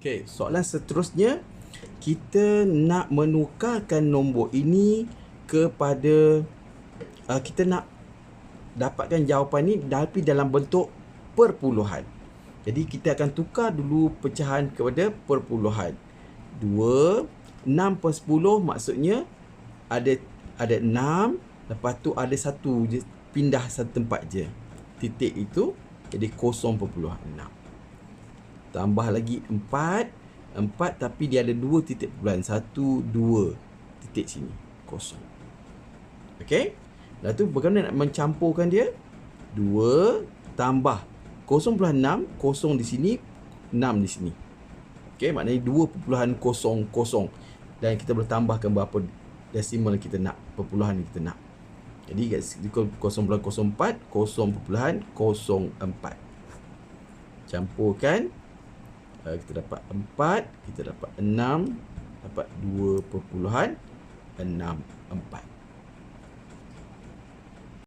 Okey, soalan seterusnya kita nak menukarkan nombor ini kepada uh, kita nak dapatkan jawapan ni tapi dalam bentuk perpuluhan. Jadi kita akan tukar dulu pecahan kepada perpuluhan. 2 6 per 10 maksudnya ada ada 6 lepas tu ada satu je pindah satu tempat je. Titik itu jadi 0.6 tambah lagi 4 4 tapi dia ada dua titik perpuluhan 1 2 titik sini. Kosong. Okey? Lepas tu bagaimana nak mencampurkan dia? 2 tambah 0.6 kosong di sini 6 di sini. Okey? Maknanya 2.00 dan kita boleh tambahkan berapa desimal kita nak perpuluhan yang kita nak. Jadi 0.04 0.04 campurkan uh, kita dapat 4 kita dapat 6 dapat 2.64